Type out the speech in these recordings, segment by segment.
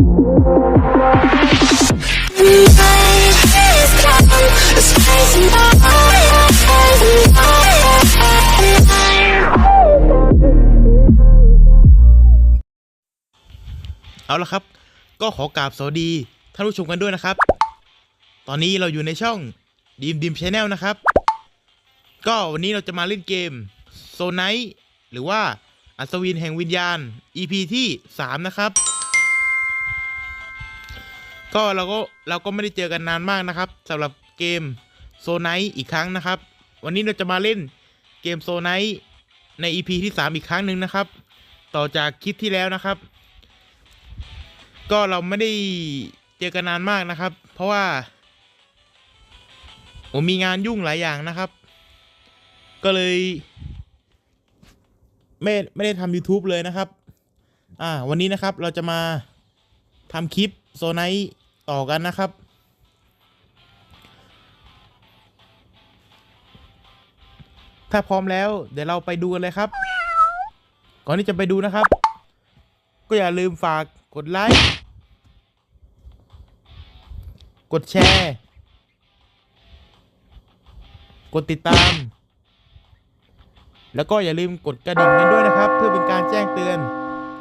เอาละครับ ก็ขอกราบสวัสดีท่านผู้ชมกันด้วยนะครับ ตอนนี้เราอยู่ในช่องดีมดีมชาแนลนะครับ ก็วันนี้เราจะมาเล่นเกมโซไนท์หรือว่าอัศวินแห่งวิญญาณ EP ที่ 3 นะครับ ก็เราก็เราก็ไม่ได้เจอกันนานมากนะครับสำหรับเกมโซไนท์อีกครั้งนะครับ วันนี้เราจะมาเล่นเกมโซไนท์ใน EP ที่ 3 อีกครั้งหนึ่งนะครับ ต่อจากคลิปที่แล้วนะครับ ก็เราไม่ได้เจอกันนานมากนะครับ เพราะว่าผมมีงานยุ่งหลายอย่างนะครับ ก็เลยไม่ไม่ได้ทำ YouTube เลยนะครับ อ่า วันนี้นะครับเราจะมาทำคลิปโซไนท์ ต่อกันนะครับ ถ้าพร้อมแล้วเดี๋ยวเราไปดูกันเลยครับ ก่อนที่จะไปดูนะครับ ก็อย่าลืมฝากกดไลค์กดแชร์ กดติดตาม แล้วก็อย่าลืมกดกระดิ่งกันด้วยนะครับ เพื่อเป็นการแจ้งเตือน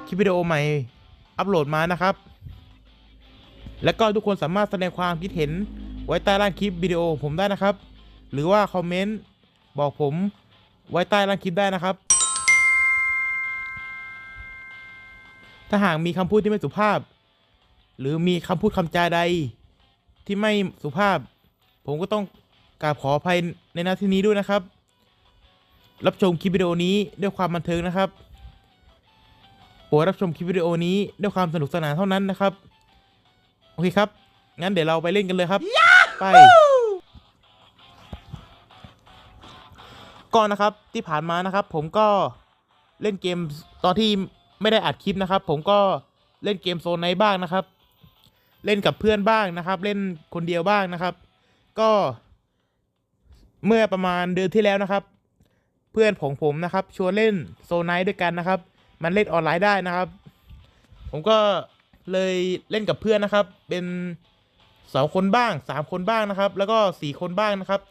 คลิปวิดีโอใหม่อัปโหลดมานะครับ แล้วก็ทุกคนสามารถแสดงความคิดเห็นไว้ใต้ล่างคลิปวิดีโอผมได้นะครับ หรือว่าคอมเมนต์บอกผมไว้ใต้ล่างคลิปได้นะครับ ถ้าหากมีคำพูดที่ไม่สุภาพ หรือมีคำพูดคำจาใด ที่ไม่สุภาพ ผมก็ต้องกราบขออภัยในหน้าที่นี้ด้วยนะครับ รับชมคลิปวิดีโอนี้ด้วยความบันเทิงนะครับโปรดรับชมคลิปวิดีโอนี้ด้วยความสนุกสนานเท่านั้นนะครับ อเคครับ งั้นเดี๋ยวเราไปเล่นกันเลยครับ ไปก่อนนะครับที่ผ่านมานะครับ ผมก็เล่นเกมตอนที่ไม่ได้อัดคลิปนะครับ ผมก็เล่นเกมโซนไหนบ้างนะครับ เล่นกับเพื่อนบ้างนะครับ เล่นคนเดียวบ้างนะครับ ก็เมื่อประมาณเดือนที่แล้วนะครับ เพื่อนของผมนะครับ ชวนเล่นโซนไนท์ด้วยกันนะครับ มันเล่นออนไลน์ได้นะครับ ผมก็ เลยเล่นกับเพื่อนนะครับ เป็นสองคนบ้างสามคนบ้างนะครับ แล้วก็สี่คนบ้างนะครับ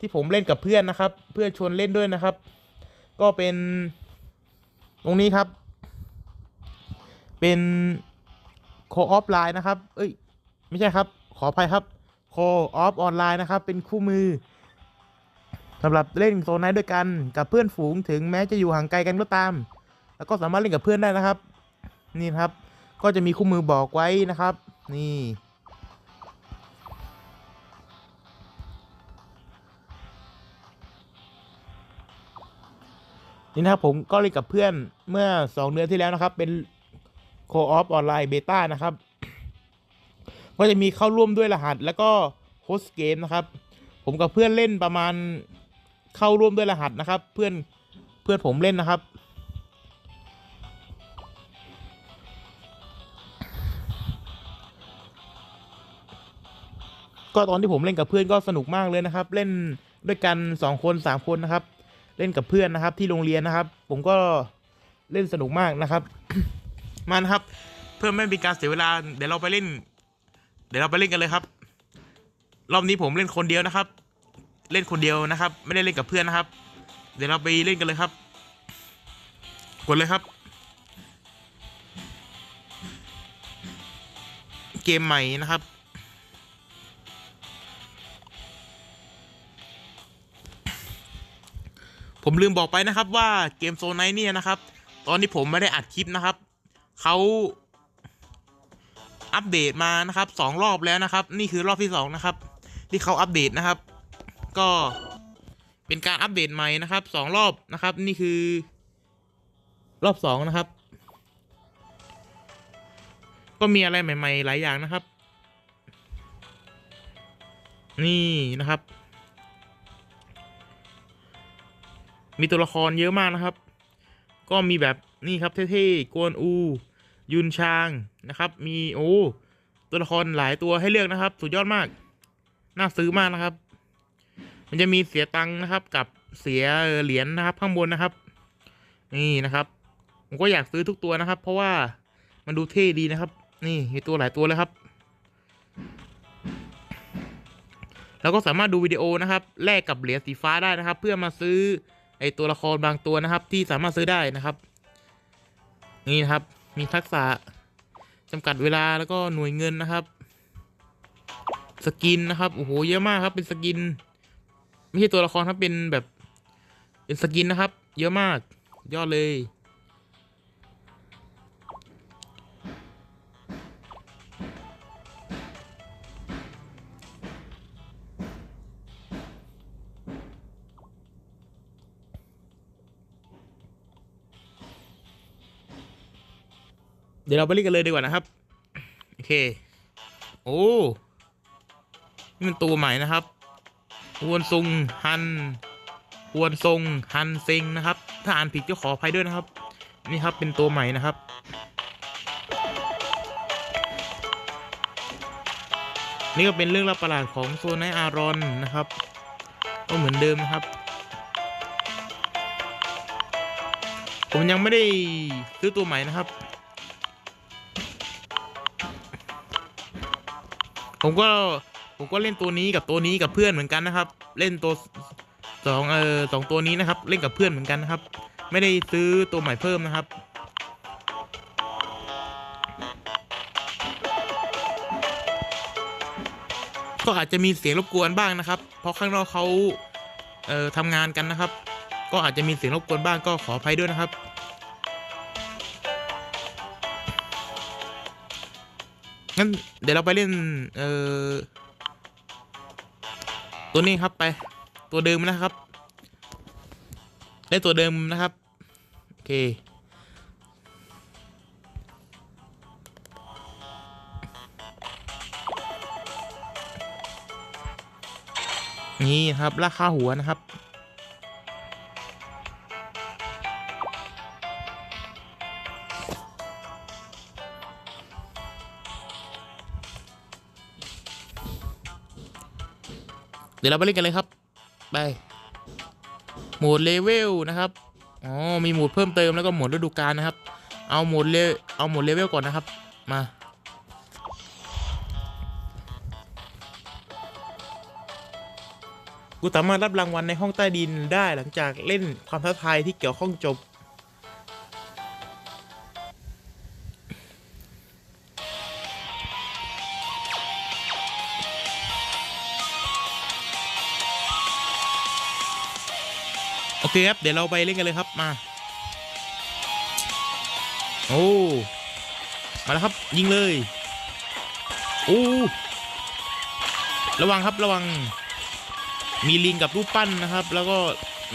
ที่ผมเล่นกับเพื่อนนะครับ เพื่อนชวนเล่นด้วยนะครับ ก็เป็น ตรงนี้ครับ เป็นโคออฟไลน์นะครับ เอ้ย ไม่ใช่ครับ ขออภัยครับโคออฟออนไลน์นะครับ เป็นคู่มือสำหรับเล่นโซนไนท์ด้วยกันกับเพื่อนฝูงถึงแม้จะอยู่ห่างไกลกันก็ตาม แล้วก็สามารถเล่นกับเพื่อนได้นะครับ นี่ครับ ก็จะมีคู่มือบอกไว้นะครับ นี่นี่นะครับผมก็เล่นกับเพื่อนเมื่อ 2 เดือนที่แล้วนะครับ เป็นโคออฟออนไลน์เบต้านะครับ ก็จะมีเข้าร่วมด้วยรหัส แล้วก็โฮสเกมนะครับ ผมกับเพื่อนเล่นประมาณเข้าร่วมด้วยรหัสนะครับ เพื่อนเพื่อนผมเล่นนะครับ ก็ตอนที่ผมเล่นกับเพื่อนก็สนุกมากเลยนะครับ เล่นด้วยกันสองคนสามคนนะครับ เล่นกับเพื่อนนะครับ ที่โรงเรียนนะครับ ผมก็เล่นสนุกมากนะครับ มานะครับ เพื่อไม่เป็นการเสียเวลา เดี๋ยวเราไปเล่น เดี๋ยวเราไปเล่นกันเลยครับ รอบนี้ผมเล่นคนเดียวนะครับ เล่นคนเดียวนะครับ ไม่ได้เล่นกับเพื่อนนะครับ เดี๋ยวเราไปเล่นกันเลยครับ กดเลยครับ เกมใหม่นะครับ ผมลืมบอกไปนะครับว่าเกมโซนไนท์เนี่ยนะครับ ตอนนี้ผมไม่ได้อัดคลิปนะครับ เขาอัปเดตมานะครับสองรอบแล้วนะครับ นี่คือรอบที่สองนะครับ ที่เขาอัปเดตนะครับ ก็เป็นการอัปเดตใหม่นะครับสองรอบนะครับ นี่คือ รอบสองนะครับ ก็มีอะไรใหม่ ๆ หลายอย่างนะครับ นี่นะครับ มีตัวละครเยอะมากนะครับ ก็มีแบบนี่ครับเท่ๆกวนอู ยุนชางนะครับ มีโอ้ตัวละครหลายตัวให้เลือกนะครับ สุดยอดมาก น่าซื้อมากนะครับ มันจะมีเสียตังค์นะครับ กับเสียเหรียญนะครับ ข้างบนนะครับ นี่นะครับ ผมก็อยากซื้อทุกตัวนะครับ เพราะว่ามันดูเท่ดีนะครับ นี่มีตัวหลายตัวเลยครับแล้วก็สามารถดูวิดีโอนะครับแลกกับเหรียญสีฟ้าได้นะครับ เพื่อมาซื้อ ไอตัวละครบางตัวนะครับ ที่สามารถซื้อได้นะครับ นี่นะครับมีทักษะจำกัดเวลาแล้วก็หน่วยเงินนะครับ สกินนะครับโอ้โหเยอะมากครับ เป็นสกิน ไม่ใช่ตัวละครครับเป็นแบบ เป็นสกินนะครับ เยอะมากยอดเลย เดี๋ยวเราไปเล่นกันเลยดีกว่านะครับ โอเค โอ้ นี่มันตัวใหม่นะครับฮวนซุงฮันฮวนซงฮันเซงนะครับ ถ้าอ่านผิดก็ขออภัยด้วยนะครับ นี่ครับเป็นตัวใหม่นะครับ นี่ก็เป็นเรื่องราวประหลาดของโซนไนอารอนนะครับ ก็เหมือนเดิมนะครับผมยังไม่ได้ซื้อตัวใหม่นะครับ ผมก็ผมก็เล่นตัวนี้กับตัวนี้กับเพื่อนเหมือนกันนะครับ เล่นตัวสองเออสองตัวนี้นะครับ เล่นกับเพื่อนเหมือนกันนะครับ ไม่ได้ซื้อตัวใหม่เพิ่มนะครับก็อาจจะมีเสียงรบกวนบ้างนะครับ เพราะข้างนอกเขาเอ่อทำงานกันนะครับ ก็อาจจะมีเสียงรบกวนบ้างก็ขออภัยด้วยนะครับ งั้นเดี๋ยวเราไปเล่น เอ่อ ตัวนี้ครับไป ตัวเดิมนะครับ เล่นตัวเดิมนะครับ โอเค นี่ครับราคาหัวนะครับ เดี๋ยวเราไปเล่นกันเลยครับ ไปโหมดเลเวลนะครับอ๋อมีโหมดเพิ่มเติมแล้วก็โหมดฤดูกาลนะครับ เอาโหมดเลเอาโหมดเลเวลก่อนนะครับ มากูสามารถรับรางวัลในห้องใต้ดินได้หลังจากเล่นความท้าทายที่เกี่ยวข้องจบ โอเคครับ เดี๋ยวเราไปเล่นกันเลยครับมา โอ้ มาแล้วครับ ยิงเลย โอ้ระวังครับระวัง มีลิงกับรูปปั้นนะครับ แล้วก็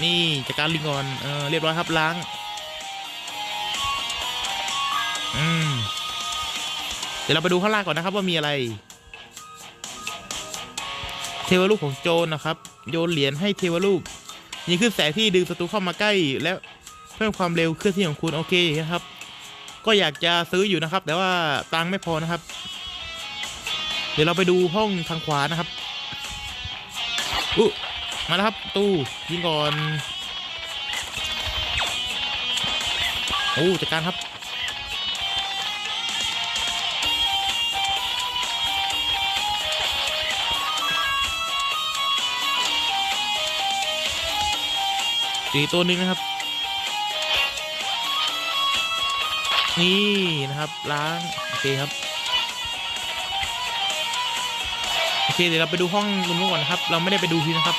นี่จัดการลิงก่อนเออเรียบร้อยครับล้าง อืมเดี๋ยวเราไปดูข้างล่างก่อนนะครับว่ามีอะไร เทวรูปของโจรนะครับ โยนเหรียญให้เทวรูป นี่คือแสงที่ดึงศัตรูเข้ามาใกล้ และเพิ่มความเร็วเคลื่อนที่ของคุณโอเคนะครับ ก็อยากจะซื้ออยู่นะครับ แต่ว่าตังค์ไม่พอนะครับ เดี๋ยวเราไปดูห้องทางขวานะครับอุ้มาแล้วครับตู้ยิงก่อนโอ้จัดการครับ อีกตัวหนึ่งนะครับ นี่นะครับล้างโอเคครับโอเคเดี๋ยวเราไปดูห้องนู้นก่อนนะครับ เราไม่ได้ไปดูทีนะครับ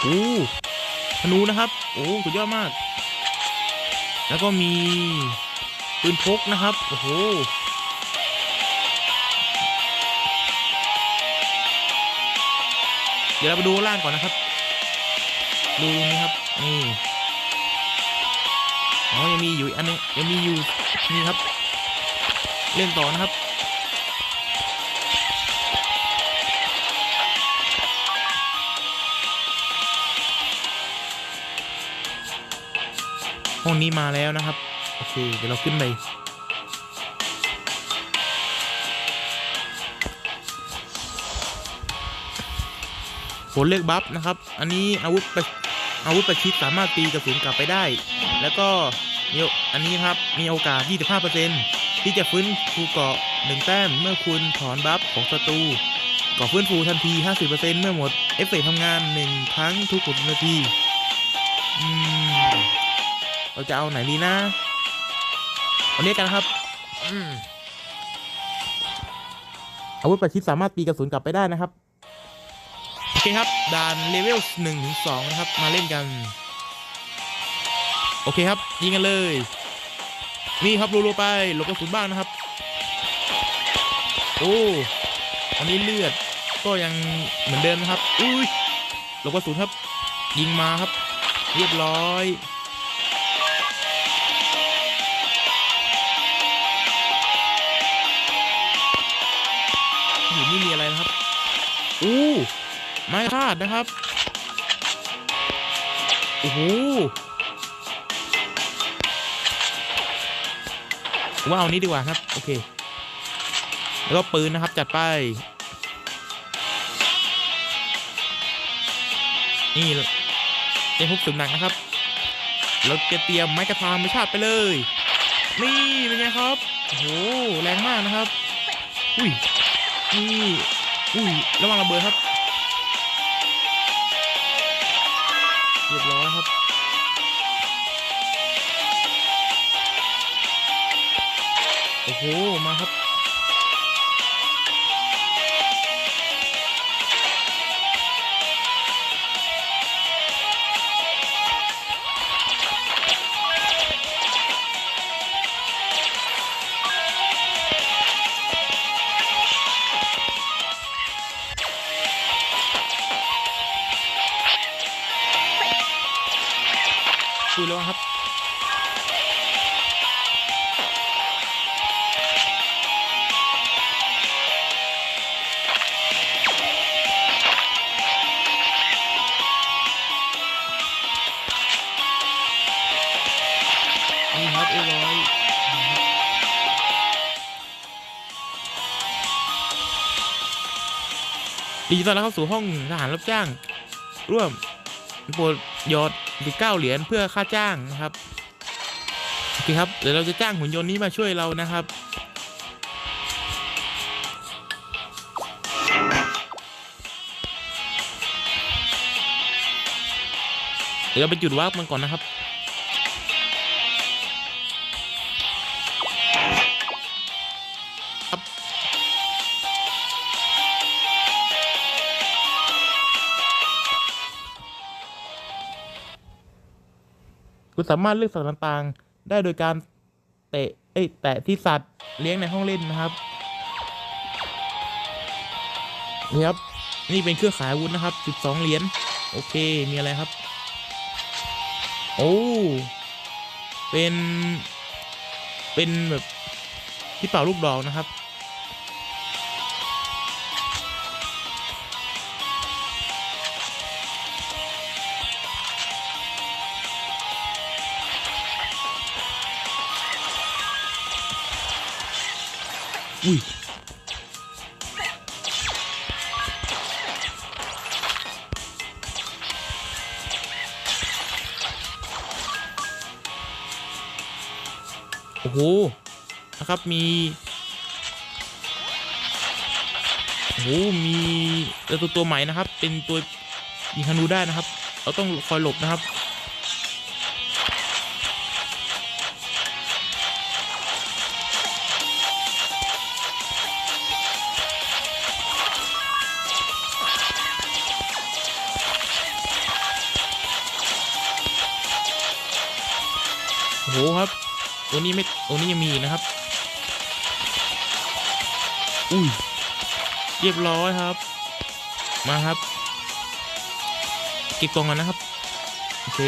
โอ้ธนูนะครับโอ้สุดยอดมาก แล้วก็มีปืนพกนะครับ โอ้โห เดี๋ยวเราไปดูล่างก่อนนะครับ ดูตรงนี้ครับ นี่ อ๋อ ยังมีอยู่อันนึงยังมีอยู่ นี่ครับ เล่นต่อนะครับ ห้องนี้มาแล้วนะครับ โอเค เดี๋ยวเราขึ้นไป ผลเลือกบัฟนะครับ อันนี้อาวุธประอาวุธประชิดสามารถตีกระสุนกลับไปได้ แล้วก็มีออันนี้ครับมีโอกาส 25%ที่จะฟื้นฟูเกาะหนึ่งแต้มเมื่อคุณถอนบัฟของศัตรูเกราะฟื้นฟูทันที 50%เมื่อหมด เอฟเฟกต์ทำงานหนึ่งครั้งทุก6นาที เราจะเอาไหนดีนะเอาเนี้ยกันครับออาวุธประชิดสามารถตีกระสุนกลับไปได้นะครับ อเคครับด่านเลเวลหนึ่งถึงสองนะครับ มาเล่นกัน โอเคครับ ยิงกันเลย นี่ครับรัวๆไปหลบกระสุนบ้างนะครับ โอ้อันนี้เลือดก็ยังเหมือนเดิมนะครับ อุ้ยหลบกระสุนครับ ยิงมาครับ เรียบร้อยอยู่นี่มีอะไรนะครับ อู้ ไม้คาดนะครับ โอ้โห ว่าเอานี้ดีกว่าครับ โอเค แล้วก็ปืนนะครับจัดไป นี่เป็นพวกสุดหนักนะครับเราจะเตรียมไม้กระทาธรรมชาติไปเลย นี่เป็นไงครับ โอ้โห แรงมากนะครับ อุ้ย นี่ อุ้ย ระวังระเบิดครับ เรียบร้อยครับโอ้โหมาครับ ดีตอนรับเข้าสู่ห้องทหารรับจ้าง ร่วมโปรดยอด19เก้าเหรียญเพื่อค่าจ้างนะครับโอเคครับเดี๋ยวเราจะจ้างหุ่นยนต์นี้มาช่วยเรานะครับเดี๋ยวเราไปจุดวาร์ปมันก่อนนะครับ คุณสามารถเลือกสัตว์ต่างๆ ได้โดยการเตะเอ้ยแตะที่สัตว์เลี้ยงในห้องเล่นนะครับนี่ครับนี่เป็นเครื่องขายอาวุธนะครับ 12 เหรียญโอเคมีอะไรครับ โอ้เป็นเป็นแบบที่เป่าลูกดอกนะครับ อุ้ยโอ้โห นะครับ มี โอ้โห มีตัวตัวใหม่นะครับ เป็นตัวยิงธนูได้นะครับ เราต้องคอยหลบนะครับ โอ้โหครับตัวนี้ไม่ตัวนี้ยังมีอีกนะครับ อุ้ยเรียบร้อยครับ มาครับเก็บกล่องกันนะครับ โอเค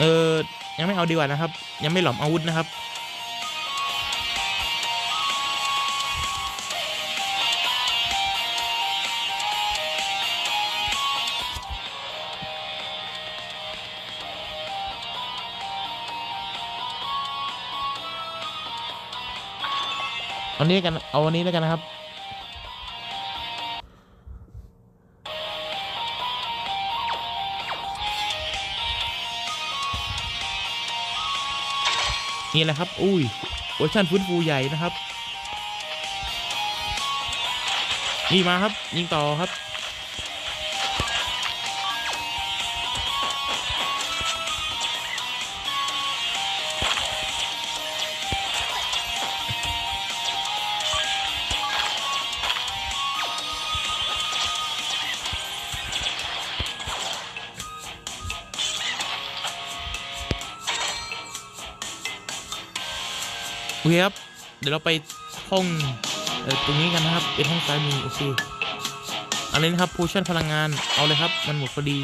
เออยังไม่เอาดีกว่านะครับ ยังไม่หลอมอาวุธนะครับ วันนี้กัน เอาวันนี้แล้วกันนะครับ นี่แหละครับ อุ้ยเวอร์ชันฟื้นฟูใหญ่นะครับ นี่มาครับ ยิงต่อครับ คครับ เดี๋ยวเราไปห้องออตรงนี้กันนะครับ เป็นห้องซ้ายมือโอเคอันนี้นะครับพูชั่นพลังงาน เอาเลยครับ มันหมดพอดี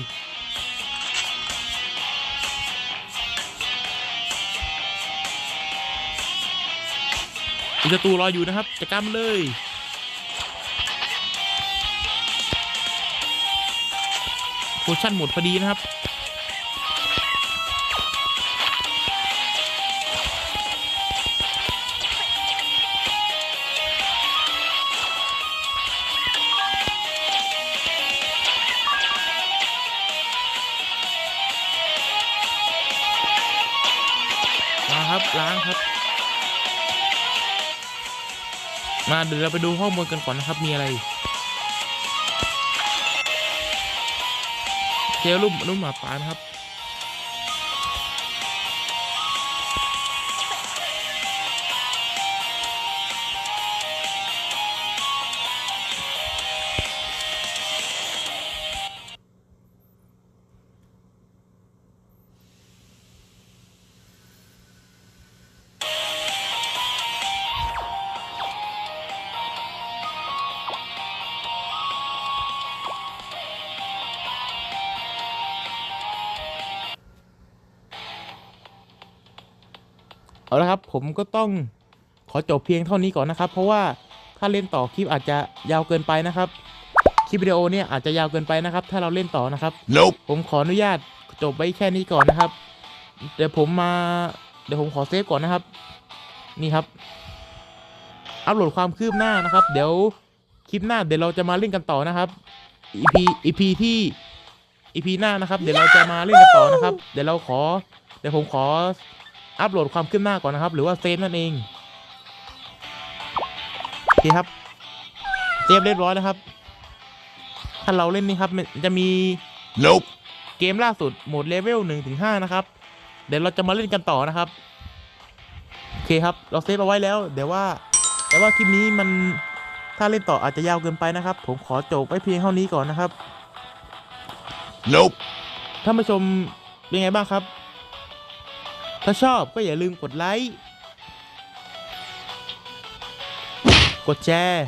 อีกศัตรูรออยู่นะครับจัดกามเลยโพชั่นหมดพอดีนะครับ ครับ ล้างครับ มาเดี๋ยวเราไปดูห้อมูลกันก่อนนะครับ มีอะไรเจลลุ่มลุ่มหมาป่านะครับ เอาละครับผมก็ต้องขอจบเพียงเท่านี้ก่อนนะครับ เพราะว่าถ้าเล่นต่อคลิปอาจจะยาวเกินไปนะครับคลิปวิดีโอเนี่ยอาจจะยาวเกินไปนะครับ ถ้าเราเล่นต่อนะครับ Nope. ผมขออนุญาตจบไว้แค่นี้ก่อนนะครับ เดี๋ยวผมมาเดี๋ยวผมขอเซฟก่อนนะครับ นี่ครับ อัปโหลดความคืบหน้านะครับ เดี๋ยวคลิปหน้าเดี๋ยวเราจะมาเล่นกันต่อนะครับ EP EP ที่ EP หน้านะครับ เดี๋ยวเราจะมาเล่นกันต่อนะครับ เดี๋ยวเราขอ เดี๋ยวผมขอ อัปโหลดความคืบหน้าก่อนนะครับ หรือว่าเซฟนั่นเองโอเคครับเซฟเรียบร้อยนะครับ ถ้าเราเล่นนี่ครับมันจะมี Nope. เกมล่าสุดโหมดเลเวลหนึ่งถึงห้านะครับ เดี๋ยวเราจะมาเล่นกันต่อนะครับ โอเคครับ เราเซฟเอาไว้แล้ว เดี๋ยวว่า แต่ว่าคลิปนี้มันถ้าเล่นต่ออาจจะยาวเกินไปนะครับ ผมขอจบไว้เพียงเท่านี้ก่อนนะครับ Nope. ท่านผู้ชมเป็นไงบ้างครับ ถ้าชอบก็อย่าลืมกดไลค์ กดแชร์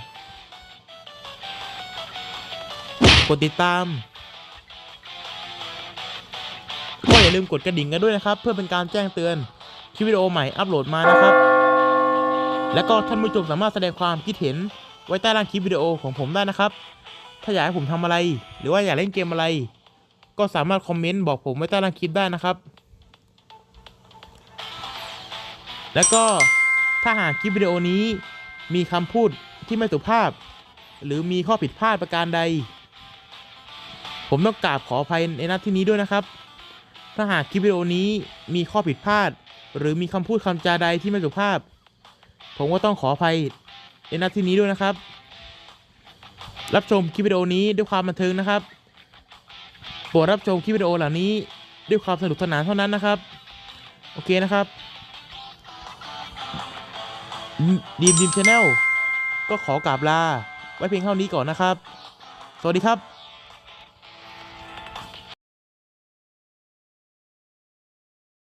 กดติดตาม ก็อย่าลืมกดกระดิ่งกันด้วยนะครับ เพื่อเป็นการแจ้งเตือนคลิปวิดีโอใหม่อัปโหลดมานะครับ แล้วก็ท่านผู้ชมสามารถแสดงความคิดเห็นไว้ใต้ล่างคลิปวิดีโอของผมได้นะครับ ถ้าอยากให้ผมทำอะไร หรือว่าอยากเล่นเกมอะไร ก็สามารถคอมเมนต์บอกผมไว้ใต้ล่างคลิปได้นะครับ แล้วก็ถ้าหากคลิปวิดีโอนี้มีคำพูดที่ไม่สุภาพ หรือมีข้อผิดพลาดประการใด ผมต้องกราบขออภัยในนัดที่นี้ด้วยนะครับ ถ้าหากคลิปวิดีโอนี้มีข้อผิดพลาด หรือมีคำพูดคำจาใดที่ไม่สุภาพ ผมก็ต้องขออภัยในนัดที่นี้ด้วยนะครับ รับชมคลิปวิดีโอนี้ด้วยความบันเทิงนะครับโปรดรับชมคลิปวิดีโอเหล่านี้ด้วยความสนุกสนานเท่านั้นนะครับ โอเคนะครับ ดีมดีมชาแนลก็ขอกราบลา ไว้เพียงเท่านี้ก่อนนะครับ สวัสดีครับ